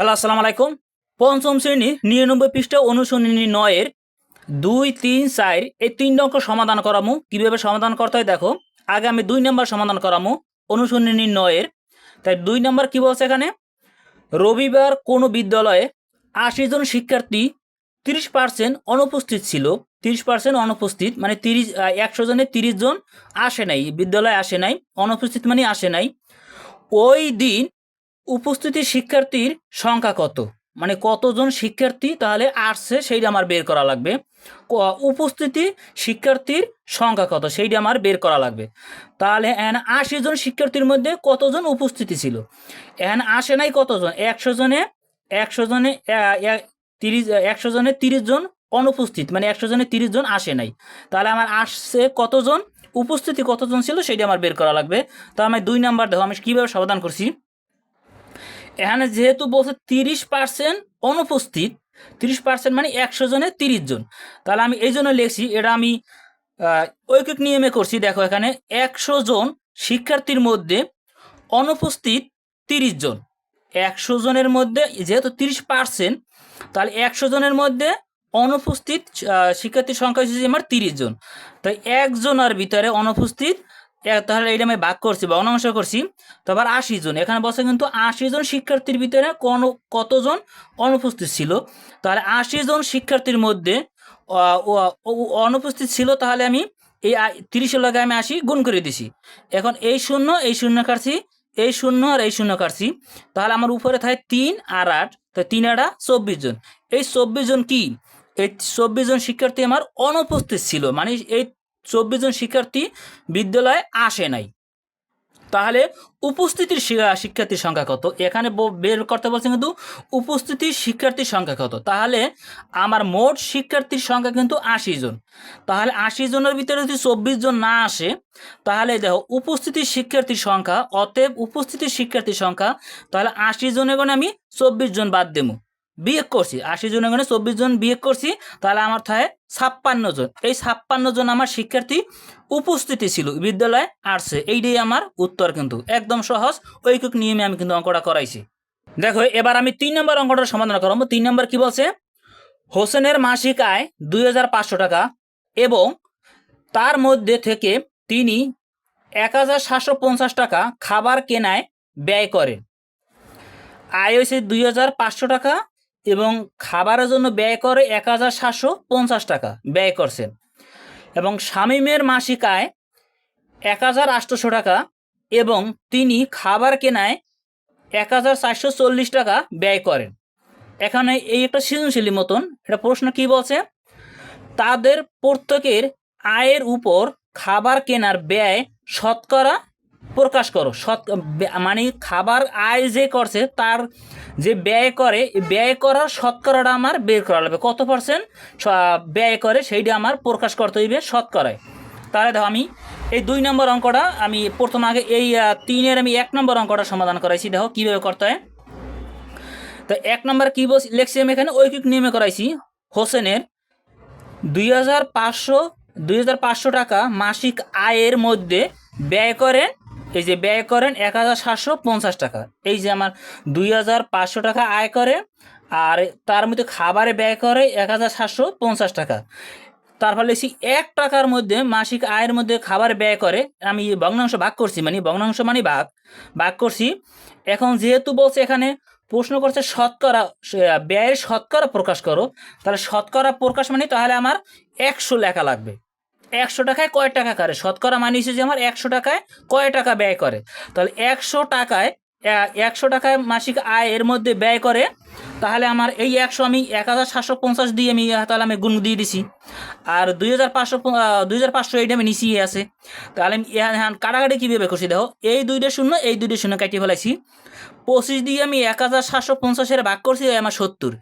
Hello, আসসালামু আলাইকুম। পঞ্চম শ্রেণি নিরানব্বই পৃষ্ঠা অনুশীলনী নয়ের দুই, তিন, চার, এই তিন অঙ্ক সমাধান করামু। কীভাবে সমাধান করতে হয় দেখো। আগে আমি দুই নম্বর সমাধান করামু অনুশীলনী নয়ের। তাই দুই নম্বর কী বলছে এখানে? রবিবার কোনো বিদ্যালয়ে আশি জন শিক্ষার্থী তিরিশ পার্সেন্ট অনুপস্থিত ছিল। তিরিশ পার্সেন্ট অনুপস্থিত মানে তিরিশ একশো জনের তিরিশ জন আসে নাই, বিদ্যালয়ে আসে নাই, অনুপস্থিত মানে আসে নাই। ওই দিন উপস্থিতি শিক্ষার্থীর সংখ্যা কত? মানে কতজন শিক্ষার্থী তাহলে আসছে সেইটা আমার বের করা লাগবে। উপস্থিতি শিক্ষার্থীর সংখ্যা কত? সেইটা আমার বের করা লাগবে। তাহলে এন আশি জন শিক্ষার্থীর মধ্যে কতজন উপস্থিতি ছিল? এন আসে নাই কতজন? একশো জনে একশো জনে তিরিশ, একশো জনে তিরিশ জন অনুপস্থিত মানে একশো জনে তিরিশ জন আসে নাই। তাহলে আমার আসছে কতজন? উপস্থিতি কতজন ছিল? সেটা আমার বের করা লাগবে। তো আমি দুই নাম্বার দেখো, আমি কীভাবে সমাধান করছি? এখানে যেহেতু বলছে তিরিশ পার্সেন্ট অনুপস্থিত, তিরিশ পার্সেন্ট মানে একশো জনে তিরিশ জন। তাহলে আমি এই জন্য লিখছি, এটা আমি ঐকিক নিয়মে করছি। দেখো এখানে একশো জন শিক্ষার্থীর মধ্যে অনুপস্থিত তিরিশ জন। একশো জনের মধ্যে, যেহেতু তিরিশ পার্সেন্ট তাহলে একশো জনের মধ্যে অনুপস্থিত শিক্ষার্থীর সংখ্যা হচ্ছে আমার তিরিশ জন। তাই একজনের ভিতরে অনুপস্থিত তাহলে এটা আমি ভাগ করছি বা অনাংশ করছি। তারপর আশি জন, এখানে বসে কিন্তু আশি জন শিক্ষার্থীর ভিতরে কোন, কতজন অনুপস্থিত ছিল? তাহলে আশি জন শিক্ষার্থীর মধ্যে অনুপস্থিত ছিল, তাহলে আমি এই তিরিশের লগে আমি আশি গুণ করে দিছি। এখন এই শূন্য এই শূন্য কাটছি, এই শূন্য আর এই শূন্য কাটছি। তাহলে আমার উপরে থাকে তিন আর আট তো তিন আটা চব্বিশ জন। এই চব্বিশ জন কি? এই চব্বিশ জন শিক্ষার্থী আমার অনুপস্থিত ছিল মানে এই চব্বিশ জন শিক্ষার্থী বিদ্যালয়ে আসে নাই। তাহলে উপস্থিতির শিক্ষার্থীর সংখ্যা কত? এখানে বের করতে বলছে কিন্তু উপস্থিতির শিক্ষার্থীর সংখ্যা কত? তাহলে আমার মোট শিক্ষার্থীর সংখ্যা কিন্তু আশি জন। তাহলে আশি জনের ভিতরে যদি চব্বিশ জন না আসে, তাহলে দেখো উপস্থিতির শিক্ষার্থীর সংখ্যা, অতএব উপস্থিতির শিক্ষার্থীর সংখ্যা, তাহলে আশি জনের গণে আমি চব্বিশ জন বাদ দেবো। বিয়ে করছি, আশি জনের গণে চব্বিশ জন বিয়োগ করছি, তাহলে আমার থাকে ছাপ্পান্ন জন। এই ছাপ্পান্ন জন আমার শিক্ষার্থী উপস্থিতি ছিল, বিদ্যালয়ে আসছে। এইটাই আমার উত্তর কিন্তু। একদম সহজ, ঐকিক নিয়মে আমি কিন্তু অঙ্কটা করাইছি। দেখো, এবার আমি তিন নম্বর অঙ্কটার সমাধান করব। তিন নম্বর কি বলছে? হোসেনের মাসিক আয় দুই হাজার পাঁচশো টাকা এবং তার মধ্যে থেকে তিনি এক হাজার সাতশো পঞ্চাশ টাকা খাবার কেনায় ব্যয় করেন। আয় হয়েছে দুই হাজার পাঁচশো টাকা এবং খাবারের জন্য ব্যয় করে এক হাজার সাতশো পঞ্চাশ টাকা ব্যয় করছেন। এবং শামীমের মাসিক আয় এক হাজার আটশোশো টাকা এবং তিনি খাবার কেনায় এক হাজার চারশো চল্লিশ টাকা ব্যয় করেন। এখানে এই একটা সৃজনশীলী মতন এটা প্রশ্ন কি বলছে? তাদের প্রত্যেকের আয়ের উপর খাবার কেনার ব্যয় শতকরা প্রকাশ করো। বে- মানে খাবার আয় যে করছে, তার যে ব্যয় করে ব্যয় করার শতকরাটা আমার বের করা লাগবে। কত পার্সেন্ট ব্যয় করে সেইটা আমার প্রকাশ করতে হইবে শতকরায়। তাহলে দেখো আমি এই দুই নম্বর অঙ্কটা আমি প্রথম আগে এই তিনের আমি এক নম্বর অঙ্কটা সমাধান করাইছি। দেখো কীভাবে করতে হয়। তো এক নম্বর কী বলছি লেখছি আমি এখানে, ঐকিক নিয়মে করাইছি। হোসেনের দুই হাজার পাঁচশো, দুই হাজার পাঁচশো টাকা মাসিক আয়ের মধ্যে ব্যয় করেন এই যে ব্যয় করেন এক হাজার সাতশো পঞ্চাশ টাকা। এই যে আমার দুই হাজার পাঁচশো টাকা আয় করে, আর তার মধ্যে খাবারে ব্যয় করে এক হাজার সাতশো পঞ্চাশ টাকা। তার ফলে সে এক টাকার মধ্যে মাসিক আয়ের মধ্যে খাবার ব্যয় করে। আমি ভগ্নাংশ ভাগ করছি মানে ভগ্নাংশ মানে ভাগ ভাগ করছি। এখন যেহেতু বলছে এখানে প্রশ্ন করছে শতকরা, ব্যয়ের শতকরা প্রকাশ করো, তাহলে শতকরা প্রকাশ মানে তাহলে আমার একশো লেখা লাগবে। একশো টাকায় কয় টাকা করে? শতকরা মানে যে আমার একশো টাকায় কয় টাকা ব্যয় করে? তাহলে একশো টাকায় একশো টাকায় মাসিক আয় এর মধ্যে ব্যয় করে, তাহলে আমার এই একশো আমি এক হাজার সাতশো পঞ্চাশ দিয়ে আমি তাহলে আমি গুণ দিয়ে দিছি। আর দুই হাজার পাঁচশো দুই হাজার পাঁচশো এইটা আমি নিচি আছে। তাহলে আমি এখন কাটাকাটি কীভাবে করছি দেখো? এই দুইটা শূন্য, এই দুইটা শূন্য কাটিয়ে ফেলাইছি। পঁচিশ দিয়ে আমি এক হাজার সাতশো পঞ্চাশের ভাগ করছি আমার সত্তর।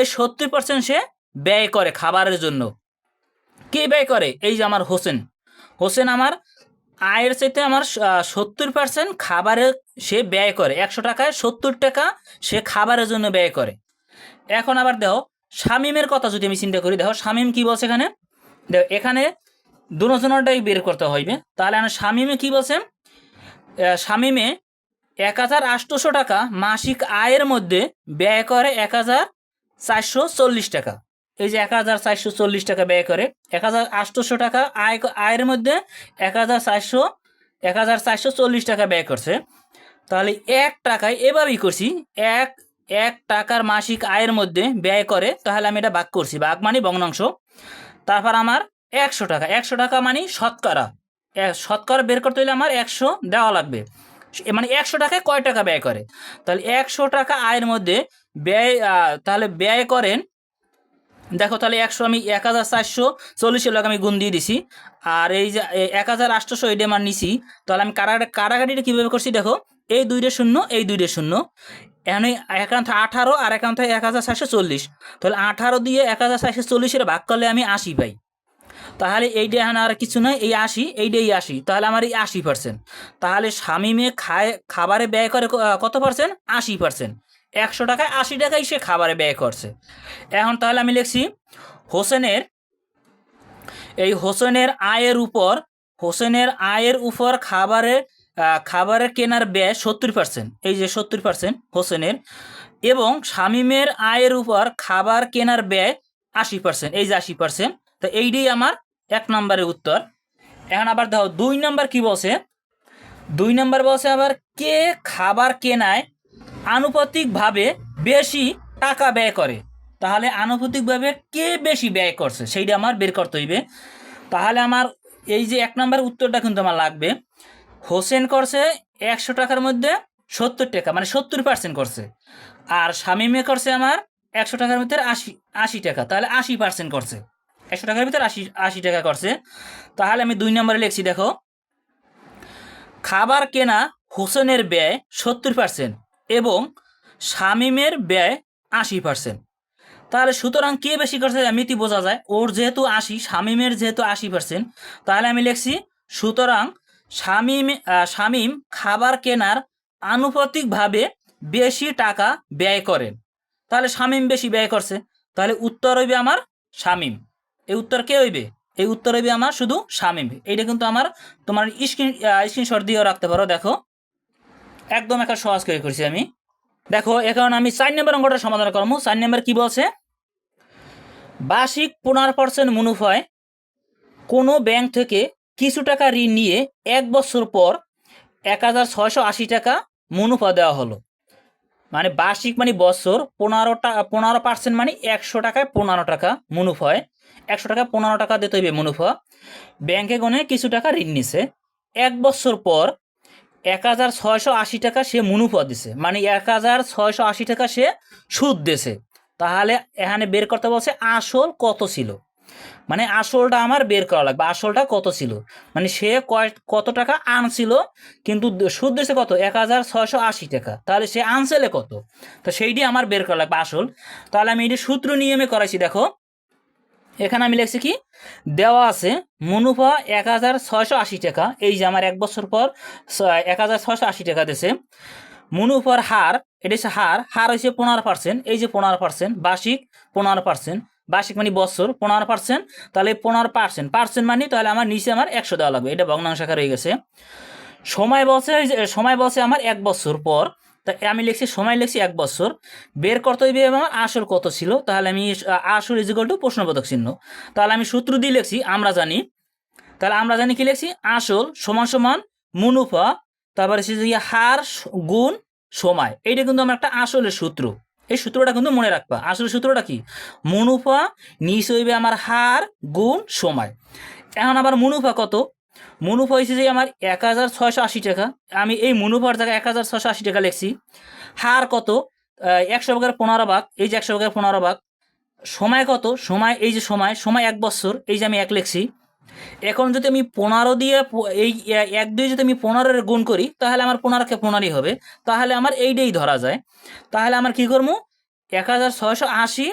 এই সত্তর পার্সেন্ট সে ব্যয় করে খাবারের জন্য। কে ব্যয় করে? এই যে আমার হোসেন। হোসেন আমার আয়ের চাইতে আমার সত্তর পার্সেন্ট খাবারে সে ব্যয় করে। একশো টাকায় সত্তর টাকা সে খাবারের জন্য ব্যয় করে। এখন আবার দেখো, শামিমের কথা যদি আমি চিন্তা করি, দেখো শামিম কি বলছে এখানে? দেখো, এখানে দুজনটাই বের করতে হইবে। তাহলে আমার শামিমে কি বলছে? শামিমে এক হাজার আটশোশো টাকা মাসিক আয়ের মধ্যে ব্যয় করে এক হাজার চারশো চল্লিশ টাকা। এই যে এক হাজার চারশো চল্লিশ টাকা ব্যয় করে, এক হাজার আটশোশো টাকা আয় আয়ের মধ্যে এক হাজার চারশো, এক হাজার চারশো চল্লিশ টাকা ব্যয় করছে। তাহলে এক টাকায় এভাবেই করছি, এক এক টাকার মাসিক আয়ের মধ্যে ব্যয় করে, তাহলে আমি এটা ভাগ করছি, ভাগ মানে ভগ্নাংশ। তারপর আমার একশো টাকা একশো টাকা মানে শতকরা শতকরা বের করতে হলে আমার একশো দেওয়া লাগবে। মানে একশো টাকায় কয় টাকা ব্যয় করে? তাহলে একশো টাকা আয়ের মধ্যে ব্যয় তাহলে ব্যয় করেন দেখো তাহলে একশো, আমি এক হাজার চারশো চল্লিশের লোক আমি গুণ দিয়ে দিছি। আর এই যে এক হাজার আটশোশো এটা আমার নিছি। তাহলে আমি কারা কারাকাটিটা কীভাবে করছি দেখো? এই দুইটা শূন্য, এই দুইটা শূন্য। এখানে একান্ত আঠারো আর একান্ত এক হাজার চারশো চল্লিশ। তাহলে আঠারো দিয়ে এক হাজার চারশো চল্লিশের ভাগ করলে আমি আশি পাই। তাহলে এইটা এখানে আর কিছু নয় এই আশি, এইটাই আশি। তাহলে আমার এই আশি পার্সেন্ট তাহলে স্বামী মেয়ে খায়, খাবারে ব্যয় করে কত পার্সেন্ট আশি পার্সেন্ট একশো টাকায় আশি টাকাই সে খাবারে ব্যয় করছে। এখন তাহলে আমি লিখছি, হোসেনের, এই হোসেনের আয়ের উপর, হোসেনের আয়ের উপর খাবারের খাবারের কেনার ব্যয় সত্তর পার্সেন্ট এই যে সত্তর পার্সেন্ট হোসেনের, এবং শামীমের আয়ের উপর খাবার কেনার ব্যয় আশি পার্সেন্ট এই যে আশি পার্সেন্ট তো এইটাই আমার এক নম্বরের উত্তর। এখন আবার দেখো, দুই নম্বর কি বলছে? দুই নম্বর বলছে আবার কে খাবার কেনায় আনুপাতিকভাবে বেশি টাকা ব্যয় করে। তাহলে আনুপাতিকভাবে কে বেশি ব্যয় করছে? সেইটা আমার বের করতে হইবে। তাহলে আমার এই যে এক নম্বর উত্তরটা কিন্তু আমার লাগবে। হোসেন করছে একশো টাকার মধ্যে সত্তর টাকা মানে সত্তর পার্সেন্ট করছে। আর শামিমে করছে আমার একশো টাকার মধ্যে আশি আশি টাকা, তাহলে আশি পার্সেন্ট করছে। একশো টাকার ভিতরে আশি আশি টাকা করছে। তাহলে আমি দুই নম্বরে লিখছি, দেখো। খাবার কেনা হোসেনের ব্যয় সত্তর পার্সেন্ট এবং শামিমের ব্যয় আশি পার্সেন্ট তাহলে সুতরাং কে বেশি করছে মিতি বোঝা যায়। ওর যেহেতু আশি, শামিমের যেহেতু আশি পার্সেন্ট তাহলে আমি লিখছি, সুতরাং শামিম শামিম খাবার কেনার আনুপাতিকভাবে বেশি টাকা ব্যয় করেন তাহলে শামিম বেশি ব্যয় করছে। তাহলে উত্তর হইবে আমার শামিম। এই উত্তর কে হইবে? এই উত্তর হইবে আমার শুধু শামিম। এইটা কিন্তু আমার, তোমার স্ক্রিন স্ক্রিনশট দিয়েও রাখতে পারো। দেখো একদম একটা সহজ করে করছি আমি। দেখো এখন আমি চার নম্বর অঙ্কটা সমাধান করব। চার নম্বর কি বলছে? বার্ষিক পনেরো পার্সেন্ট মুনাফায় কোনো ব্যাংক থেকে কিছু টাকা ঋণ নিয়ে এক বছর পর এক হাজার ছয়শো আশি টাকা মুনাফা দেওয়া হলো। মানে বার্ষিক মানে বছর পনেরো টাকা পনেরো পার্সেন্ট মানে একশো টাকায় পনেরো টাকা মুনাফায়। একশো টাকা পনেরো টাকা দিতে হইবে মুনাফা। ব্যাংকে গনে কিছু টাকা ঋণ নিছে। এক বছর পর এক হাজার ছয়শো আশি টাকা সে মুনাফা দিছে। মানে এক হাজার ছয়শো আশি টাকা সে সুদ দিছে। তাহলে এখানে বের করতে বলছে, আসল কত ছিল? মানে আসলটা আমার বের করা লাগবে, আসলটা কত ছিল? মানে সে কত টাকা আনছিল, কিন্তু সুদ দিছে কত? এক হাজার ছয়শো আশি টাকা। তাহলে সে আনছেলে কত? তো সেইটি আমার বের করা লাগবে, আসল। তাহলে আমি এটি সূত্র নিয়মে করাইছি, দেখো। এখানে আমি লিখছি কি? দেওয়া আছে, মুনাফা এক হাজার ছয়শো আশি টাকা। এই যে আমার এক বছর পর এক হাজার ছয়শো আশি টাকা দিছে। মুনাফার হার, এটা হচ্ছে হার হার হচ্ছে পনেরো পার্সেন্ট এই যে পনেরো পার্সেন্ট বার্ষিক পনেরো পার্সেন্ট বার্ষিক মানে বছর, পনেরো পার্সেন্ট তাহলে পনেরো পার্সেন্ট পার্সেন্ট মানে তাহলে আমার নিচে আমার একশো দেওয়া লাগবে। এটা ভগ্নাংশ আকারে হয়ে গেছে। সময় বলছে সময় বলছে আমার এক বছর পর। তা আমি লিখছি, সময় লিখছি এক বছর। বের করতে হইবে আমার আসল কত ছিল? তাহলে আমি আসল ইজিকল টু প্রশ্নবোধক চিহ্ন। তাহলে আমি সূত্র দিয়ে লিখছি, আমরা জানি। তাহলে আমরা জানি কি লিখছি? আসল সমান সমান মুনুফা, তারপরে হচ্ছে যে হার গুণ সময়। এইটা কিন্তু আমার একটা আসলের সূত্র। এই সূত্রটা কিন্তু মনে রাখবা। আসল সূত্রটা কি? মুনুফা, নিচ হইবে আমার হার, গুণ সময়। এখন আবার মুনুফা কত? মুনুফা হয়েছে যে আমার এক হাজার ছয়শো আশি টাকা। আমি এই মুনুফার জায়গায় এক হাজার ছয়শো আশি টাকা লিখছি। হার কত? একশো ভাগের পনেরো ভাগ, এই যে একশো ভাগের পনেরো ভাগ। সময় কত? সময়, এই যে সময় সময় এক বছর, এই যে আমি এক লিখছি। এখন যদি আমি পনেরো দিয়ে এই, এক দিয়ে যদি আমি পনেরোর গুণ করি, তাহলে আমার পনেরোকে পনেরোই হবে। তাহলে আমার এইটাই ধরা যায়। তাহলে আমার কি করব? এক হাজার ছয়শো আশি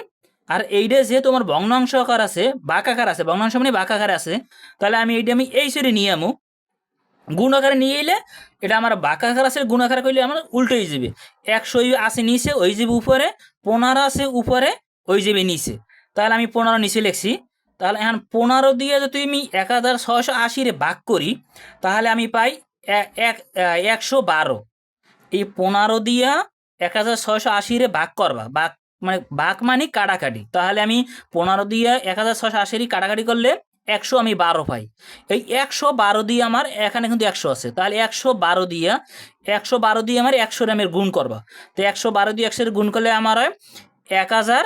আর এইটা যেহেতু আমার ভগ্নাংশ আকার আছে, বাক আকার আছে, ভগ্নাংশ মানে বাক আকার আছে, তাহলে আমি এইটা আমি এই সেরে নিয়ে আমু। গুণ আকারে নিয়ে এলে এটা আমার বাক আকার আছে, গুণ আকার করলে আমার উল্টোই যাবে। একশো আছে নিচে, ওই যাবে উপরে, পনেরো আছে উপরে, ওই যাবে নিচে। তাহলে আমি পনেরো নিচে লিখছি। তাহলে এখন পনেরো দিয়ে যদি আমি এক হাজার ছয়শো আশিরে ভাগ করি, তাহলে আমি পাই এক একশো বারো। এই পনেরো দিয়া এক হাজার ছয়শো আশিরে ভাগ করবা, ভাগ মানে ভাগ মানে কাটাকাটি তাহলে আমি পনেরো দিয়া এক হাজার ছয়শো আশিরই কাটাকাটি করলে একশো আমি বারো পাই। এই একশো বারো দিয়ে আমার এখানে কিন্তু একশো আছে। তাহলে একশো বারো দিয়া, একশো বারো দিয়ে আমার একশো রামের গুণ করবা। তো একশো বারো দিয়ে একশোর গুণ করলে আমার হয় এক হাজার,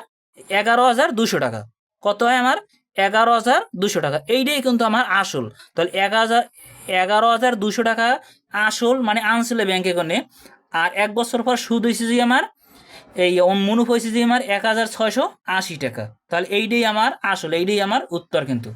এগারো হাজার দুশো টাকা। কত হয় আমার? এগারো হাজার দুশো টাকা। এইটাই কিন্তু আমার আসল। তাহলে এক হাজার, এগারো হাজার দুশো টাকা আসল মানে আনছিলে ব্যাংকে কোনে আর এক বছর পর সুদ হয়েছে যে আমার এই মুনুফ হয়েছে যে আমার এক হাজার ছয়শো আশি টাকা। তাহলে এইটাই আমার আসল, এইটাই আমার উত্তর কিন্তু।